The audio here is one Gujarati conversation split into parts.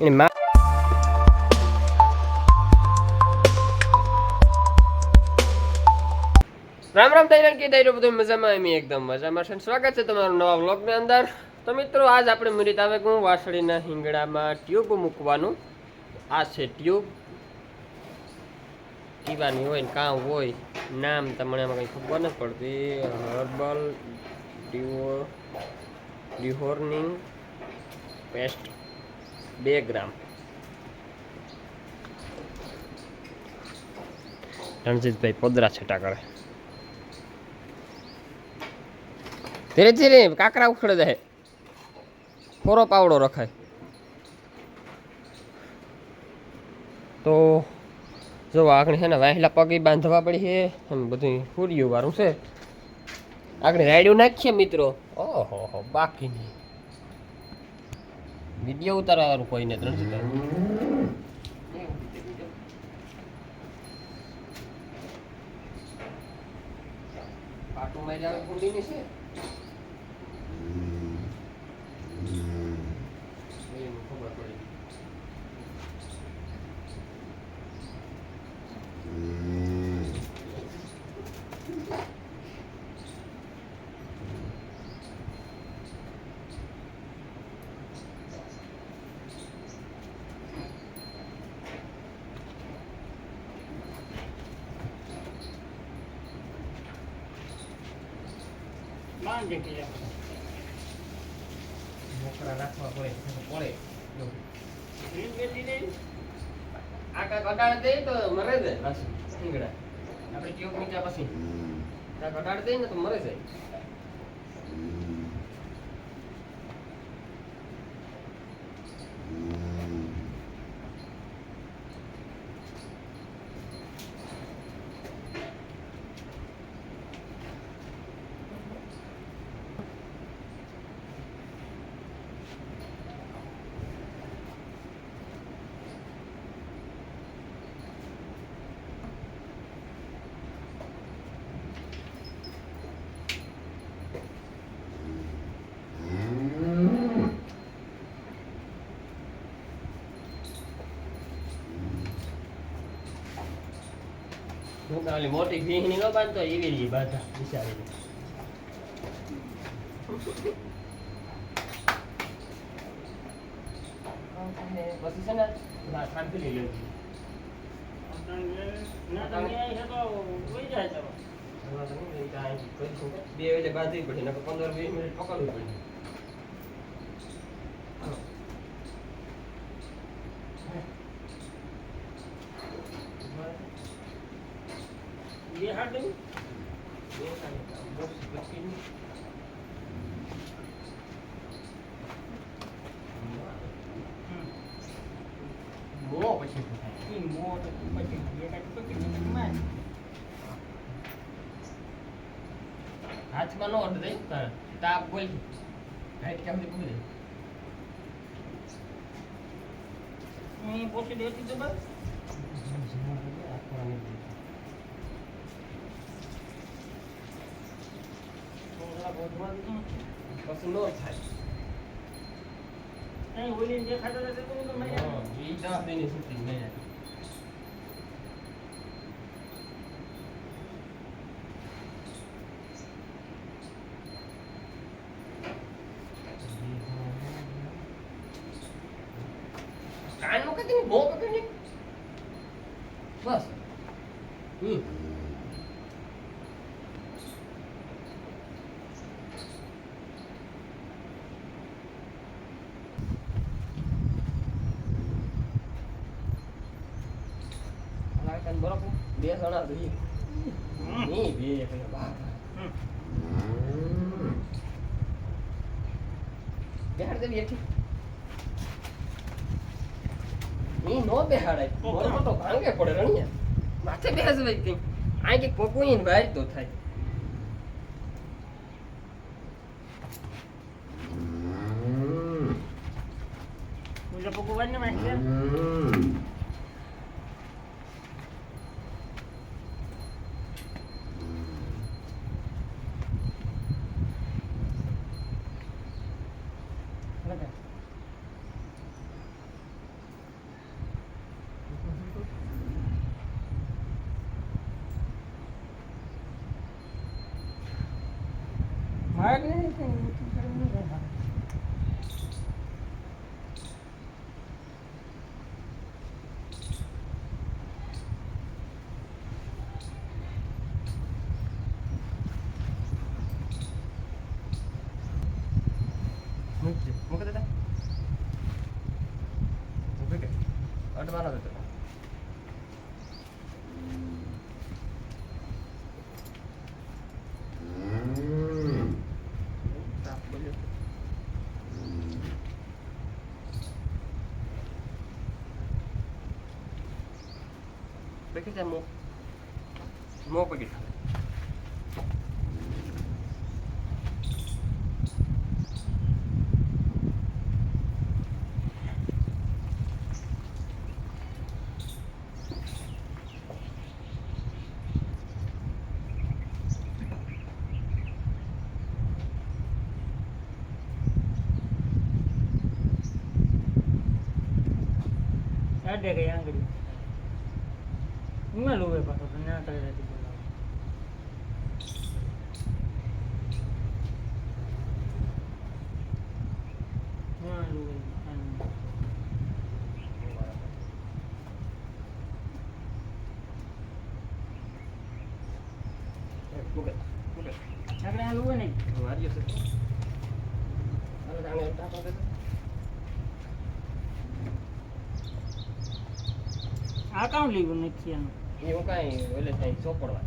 એની મા રામ રામ તૈયાર કે તૈયાર બધું મજામાં એમ એકદમ મજામાં છે. સ્વાગત છે તમારું નવા વ્લોગની અંદર. તો મિત્રો, આજ આપણે મુરીત આવે હું વાસળીના હિંગડામાં ટ્યુબ મૂકવાનું. આ છે ટ્યુબ. પીવાની હોય ને કાં હોય, નામ તમને એમાં કંઈ ખબર નથી પડતી. હર્બલ ડિવો ડિહોર્નિંગ પેસ્ટ બે ગ્રામ. રણજીતભાઈ પોદરા છટા કરે. ધીરે ધીરે કાકરા ઉખડે જાય. કોરો પાવડો રખાય. તો જો આગળ છે ને વાહેલા પગે બાંધવા પડી છે. એમ બધું ફૂર્યું વાળું છે. આગળ રાયડું નાખીએ મિત્રો. ઓહો બાકી નહીં વીડિયો ઉતારવાનું કોઈને ત્રણ પાટું મારી આવે કુંડીની છે એનું ખબર પડી મોકળા રાખવા પડે પડે. જો. આ કાંઈક અડાડ દે તો મરે જાય પાછું શીંગડા આપણે ટ્યુબ મૂક્યા પછી? ઘટાડી અડાડ દે ને તો મરે જાય. હું તો ઓલી મોટી ભીંગની ન બાંધતો એવી રહી બાધા બિચારી પછી છે ને ના શાંતિ લઈ લેવી બે એટલે બાંધવી પડે પંદર વીસ મિનિટ પકડવી પડી મો પછી હાથમાં નો અડ તાપ બોલ હાઈટ કેમ થી પોસી દેતી તો થાય હા, ઈ દસ દિનની shooting નહીં થાય. કાનનું બેહાડી દેવી હેઠી ઈ નો બેહાડાય મોર તો ભાંગે પડે રણિયા. માથે બેસવાય કઈ. આ કે પોકુઈન मागणी Peki de mu. Mu begitu. આ કામ લીધું નથી એનું. એવું કાંઈ એટલે થાય ચોપડવા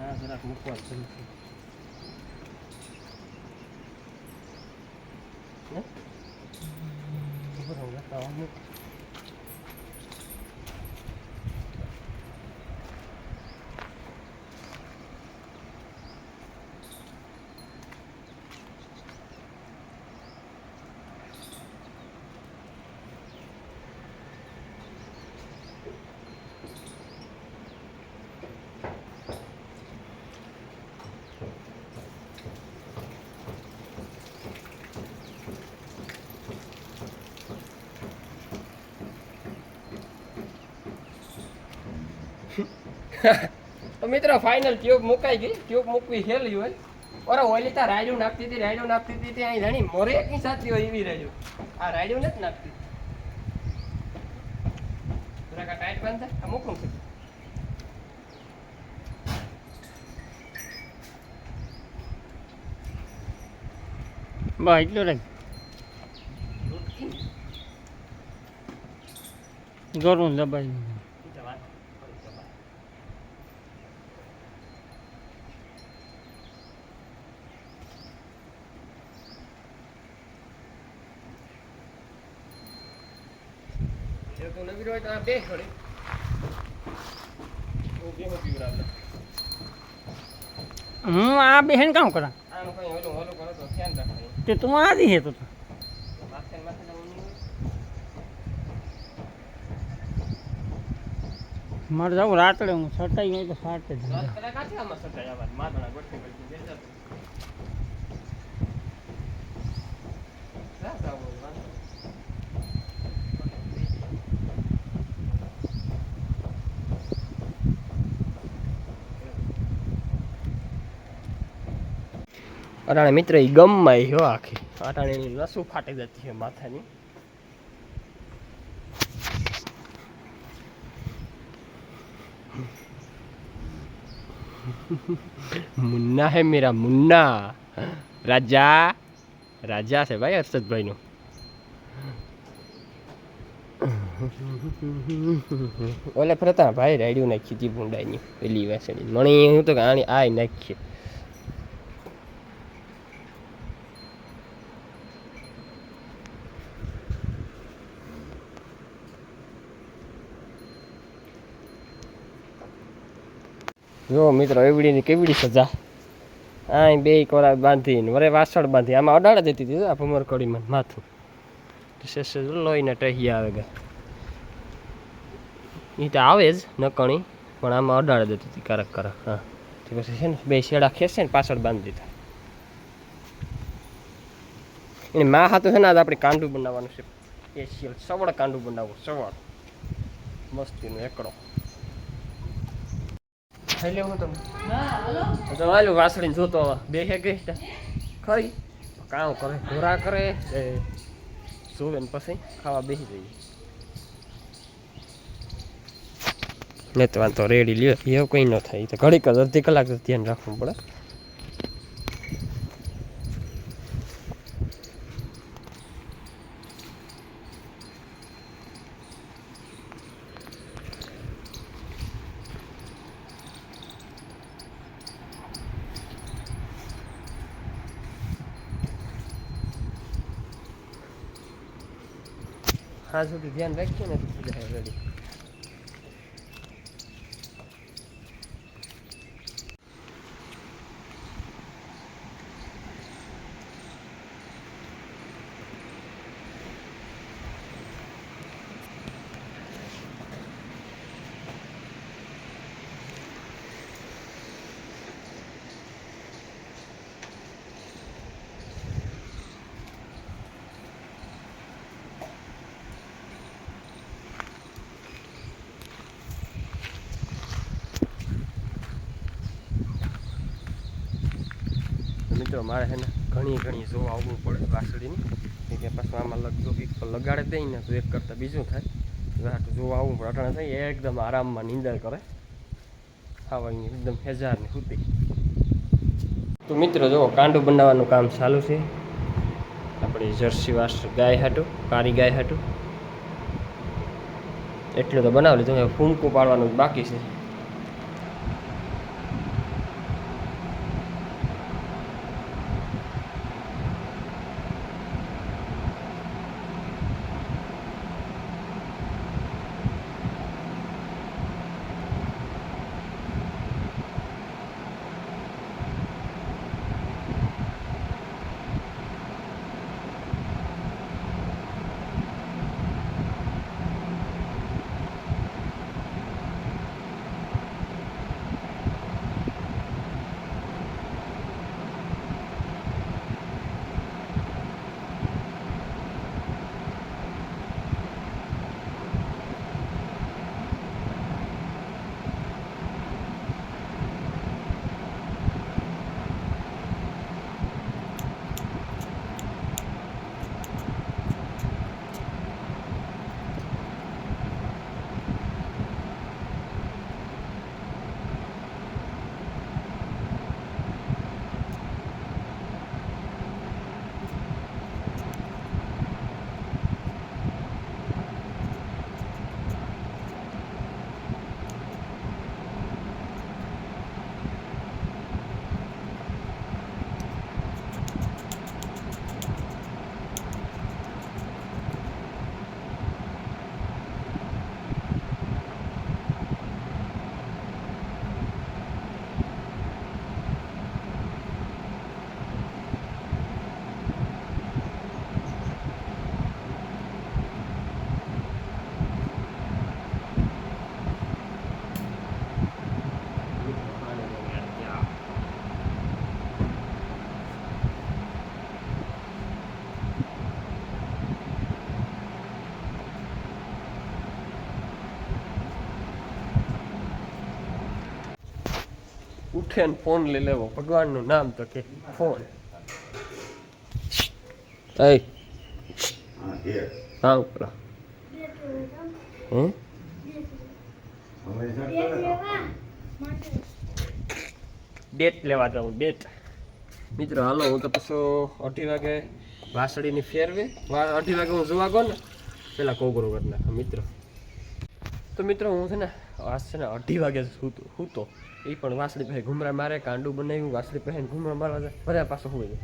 થયું આ જરાક મૂકવા જરૂર છે ને? ખબર હોય, લખાવા મૂક. તો મિત્રો ફાઇનલ ટ્યુબ મુકાઈ ગઈ. ટ્યુબ મૂકવી હેલી હોય. ઓરે ઓલી તા રાયડું નાખતી હતી રાયડું નાખતી હતી ત્યાં અહીં જાણી મોરે એકની સાચી હોય એવી રાયડું. આ રાયડું નથી નાખતી. જરાક ટાઈટ બંધ થાય. આ મૂકવું છે. બસ એટલું રહી દબાઈ એ તો નવી હોય તો આ બે થોડી હું આ બેહેન કામ કરા ઓલું તો તે તું આદી હે તો. મારે જવું રાત્રે હું સટાઈ હોય તો સાટે જ રાત કદાચ કાંથી આમાં સટાઈ આવવાનું? માથાના ગોઠવી ગોઠવી બેસી જતું. રાત આવું હોય, વાંધો નહીં. અટાણે મિત્ર એ ગમમાં હો આખી. અટાણે એની ફાટી જતી છે માથાની. મુન્ના હે મેરા, મુન્ના. રાજા રાજા છે ભાઈ હર્ષદભાઈનું. ઓલે ફરતા ભાઈ રાડ્યું નાખી હતી ભૂંડાની પેલી વેસડી મણી, હું તો આણી આય નાખીએ જો મિત્રો, એવડીની કેવડી સજા. આ બે કોરા બાંધીને, વરે વાસણ બાંધી. આમાં અડાડ જતી હતી આ ભમર કડીમાં માથું શેષ લોહીને ટહી આવે ગયા એ તો આવે જ નકણી, પણ આમાં અડાડ જતી હતી કારક કારક, હા. પછી છે ને, બે શેડા ખેંચે ને પાછળ બાંધી દીધા. એને મા હાથું છે ને, આજે આપણે કાંડું બનાવવાનું છે. સ્પેશિયલ સવળ કાંડું બનાવવું, સવળ. મસ્તીનું એકડો. ખાઈ લેવું તમે તો હાલું વાસળી જોતો. બે હે ગઈ. ખરી કામ કરે ઘોરા કરે એ જોવે ને પછી ખાવા બેસી જઈએ. નહીં તો વાંધો રેડી લ્યો. એવું કંઈ ન થાય. તો ઘડીક જ અડધી કલાક ધ્યાન રાખવું પડે. સુધી ધ્યાન રાખીએ ને મિત્રો મારે છે ને ઘણી ઘણી જોવા આવવું પડે વાસળીની કે પાછું આમાં લગજો એક લગાડે દઈ ને તો એક કરતાં બીજું થાય. રાટ જોવા આવવું પડે. અટાણે થઈ એકદમ આરામમાં નીંદર કરે. ખાવાની એકદમ હેજારની સુધી તો મિત્રો જો કાંડું બનાવવાનું કામ ચાલુ છે. આપણી જર્સી વાસ ગાય હાટું કારી ગાય હાટું. એટલું તો બનાવી લીધું હવે ફૂમકું પાડવાનું બાકી છે. ઉઠે ને ફોન લઈ લેવો. ભગવાનનું નામ તો કે ફોન હા, ઉપર. ડેટ લેવા જાઉં ડેટ. મિત્રો હાલો હું તો પછી અઢી વાગે વાસળીની ફેરવી. અઢી વાગે હું જોવા ગયો ને પેલા કોગરો કરી નાખા મિત્રો. તો મિત્રો હું છે ને આજ છે ને અઢી વાગે સૂતો સૂતો. એ પણ વાસળી પાસે ઘૂમરા મારે, કાંડું બનાવ્યું, વાસળી પાસે ઘૂમરા મારવા જાય. ફર્યા પાછો હોય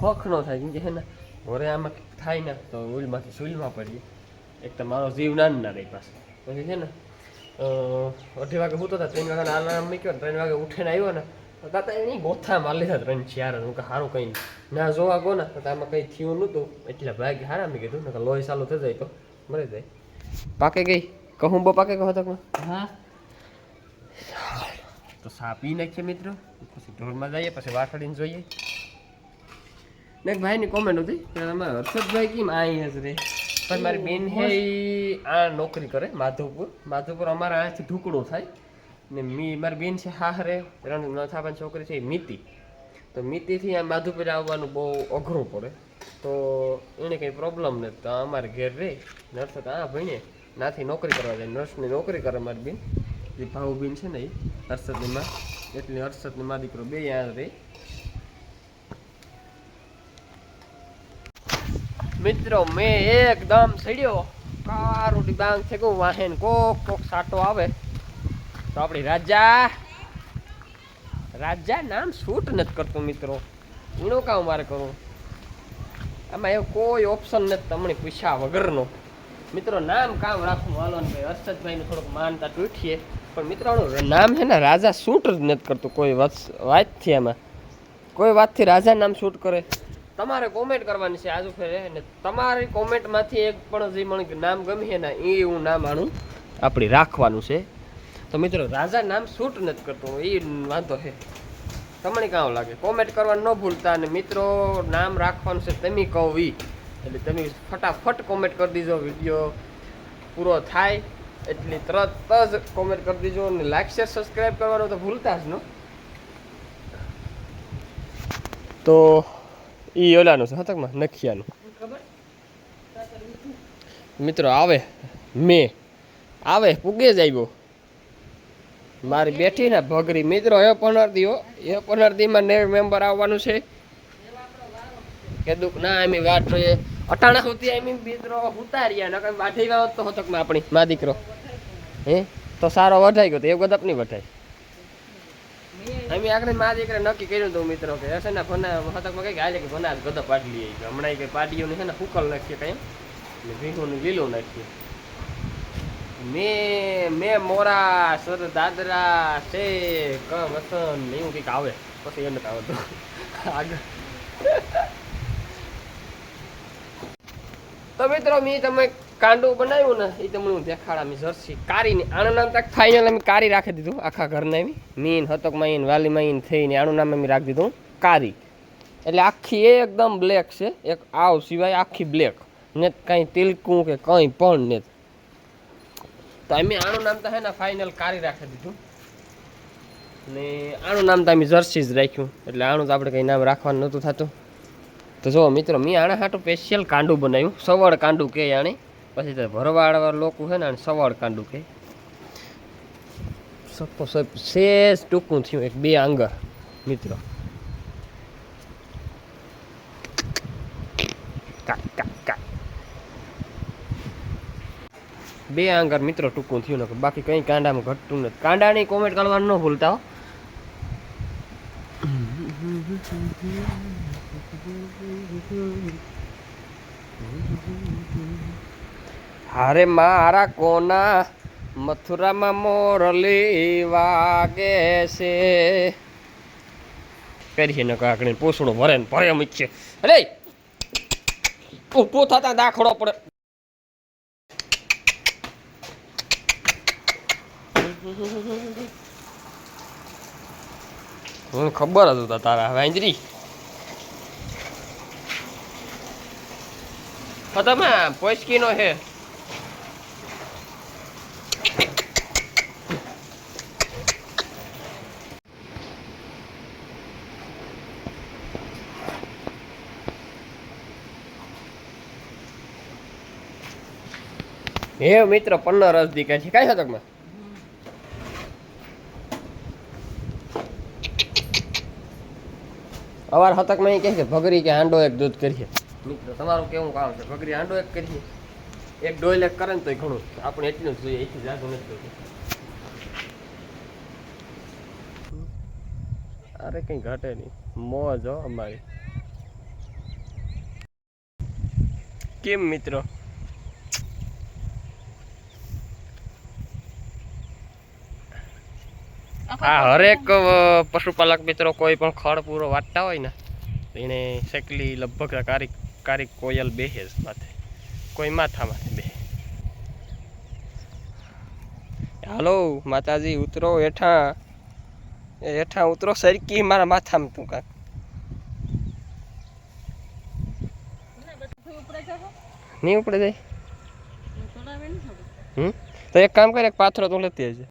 ખોખ ન થાય, કેમ કે છે ને, વરે આમાં થાય ને, તો ઓલમાંથી સુઈલમાં પડીએ. એક તો મારો જીવ ના ના રહી પાસે પછી છે ને અઢી વાગે સૂતો હતા ત્રણ વાગે આલાર્મ મૂક્યો ને, ત્રણ વાગે ઉઠીને આવ્યો ને, તો તાતા એની ગોથા માર લીધા ત્રણ ચાર હું કે સારું કંઈ ના જોવા ગો ને, તો આમાં કંઈ થયું નહોતું. એટલે ભાગે હારા મેં કીધું ને લોહી ચાલુ થઈ જાય તો મરી જાય. પાકે ગઈ? કહું બો પાકે કહો તક હા. તો સા પી નાખીએ મિત્રો. પછી ઢોરમાં જઈએ પછી વાસળીને જોઈએ. ને ભાઈ ભાઈની કોમેન્ટ હતી કે તમે હર્ષદભાઈ કેમ અહીં જ રે? પણ મારી બેન હે આ નોકરી કરે માધવપુર. માધવપુર અમારા અહીંયાથી ઢુકડું થાય. ને મી મારી બેન છે હાહરે રણ થાપાની છોકરી છે એ મિતિ. તો મિતિથી આ માધુપુર આવવાનું બહુ અઘરું પડે. તો એને કંઈ પ્રોબ્લેમ નથી. તો અમારે ઘેર રહે નર્સ તો આ ભણીએ. નાથી નોકરી કરવા જાય. નર્સની નોકરી કરે મારી બેન. જે ભાવ બેન છે ને એ હર્ષદની માં એટલે હર્ષદની માં દીકરો બે યાદ રહે મિત્રો, મેં એકદમ સડ્યો. કારું ડિબાંગ છે કહું વાહેન કોક કોક સાટો આવે. તો આપણી રાજા રાજા નામ શૂટ નથી કરતો મિત્રો. એનું કામ મારે કરવું. આમાં એવો કોઈ ઓપ્શન નથી તમને પૂછ્યા વગરનો. મિત્રો, નામ કામ રાખવું હાલો ને ભાઈ. હર્ષદભાઈને થોડુંક માનતા તૂટીએ. પણ મિત્રો નામ છે ને રાજા શૂટ જ નથી કરતું કોઈ વાત વાતથી એમાં. કોઈ વાતથી રાજા નામ શૂટ કરે. તમારે કોમેન્ટ કરવાની છે આજુ ફેરે, ને તમારી કોમેન્ટમાંથી એક પણ જે મને નામ ગમે ને, એ હું નામ આનું આપણી રાખવાનું છે. તો મિત્રો, રાજા નામ શૂટ નથી કરતું, એ વાંધો છે. તમને કામ લાગે? કોમેન્ટ કરવાનું ન ભૂલતા અને મિત્રો, નામ રાખવાનું છે તમે કહો એટલે તમે ફટાફટ કોમેન્ટ કરી દીજો, વીડિયો પૂરો થાય. એટલે તરત જ કોમેન્ટ કરી દીજો અને લાઈક શેર સબસ્ક્રાઈબ કરવાનું તો ભૂલતા જ ન. તો એ ઓલાનું છે હતકમાં નખિયાનું. મિત્રો, આવે, મેં. આવે પૂગે જ આવ્યો. મારી બેઠી ને ભગરી મિત્રો, એ પનરદી હો એ પનરદીમાં નવ મેમ્બર આવવાનું છે. કે દુઃખ ના એમ વાત જોઈએ. અટાણા. સુધી એમ મિત્રો ઉતાર્યા નકર બાઠી વાવત તો હતકમાં આપણી. મા દીકરો. હે? તો સારો વઢાઈ ગયો તો એવું ગદપ નહીં વઢાય. અમે આગળ મા દીકરા નક્કી કર્યું હતું મિત્રો કે હશે ને ભના હતકમાં કઈ હાલે કે ભના ગદપ પાડી ગયો હમણાં કઈ પાડીઓને છે ને હુકલ નાખીએ કઈ ને ભીહું લીલું નાખીએ. મેં મેં મોરા સર દાદરા છે ક વસન ને એવું કંઈક આવે. પછી એને આવતું. આગળ તો મિત્રો, મેં તમે કાંડું બનાવ્યું ને એ તમને હું દેખાડા મેં જર્સી કારીને આનું નામ તક ફાઇનલ અમે કારી રાખી દીધું, આખા ઘરના એવી મીન હતકમાં ઈન વાલીમાં ઈન થઈને આનું નામ અમે રાખી દીધું કારી. એટલે આખી એકદમ બ્લેક છે, એક આવ સિવાય આખી બ્લેક ને કાંઈ તિલકું કે કંઈ પણ ને. તો અમે આનું નામ તો હે ને ફાઇનલ કારી રાખી દીધું. ને આનું નામ તો અમે જર્સી જ રાખ્યું. એટલે આનું તો આપણે કંઈ નામ રાખવાનું નહોતું થતું. તો જો મિત્રો, મેં આના હાટું સ્પેશિયલ કાંડું બનાવ્યું. સવળ કાંડું કહે આણે. પછી તો ભરવાડવાળા લોકો છે ને આને સવળ કાંડું કહે. સપ ટૂંકું થયું, એક બે આંગર મિત્રો. કા કા કા બે આંગર મિત્રો ટૂંકું થયું ને બાકી કંઈ કાંડામાં ઘટતું નથી. કાંડાની કોમેન્ટ કરવાનું ન ભૂલતા હારે મારા કોના મથુરામાં મોરલી વાગે છે? કરીએ ને કાકડી પોસડો ભરે ને ભરે મૂકીએ અરે! ઊભો થતા દાખલો પડે. હું ખબર હતા તારા. વાંજરી તમે પોચકીનો છે હે, મિત્ર પન્નો રસ દીકા છે? કઈ હતકમાં અવાર હતકમાં એ કે ભગરી કે હાંડો એક દૂધ કરીએ. મિત્રો, તમારું કેવું કામ છે? ભગરી હાંડો એક કરીએ? એક ડોલ એક કરે ને તો ઘણું આપણે એટલું જ જોઈએ એથી જાતું નથી જોતું. અરે કંઈ ઘટે નહીં. મોજ હો અમારી. કેમ મિત્રો? આ હરેક પશુપાલક મિત્રો કોઈ પણ ખડ પૂરો વાટતા હોય ને એને શેકલી લગભગ કારી કારી કોયલ બેહે જ માથે. કોઈ માથા માથે બે હાલો માતાજી ઉતરો હેઠા. એ હેઠા ઉતરો સરકી મારા માથામાં તું કાંક. નહીં ઉપડે જાય? હમ? તો એક કામ કરે એક પાથરો તું લેતી આવજે.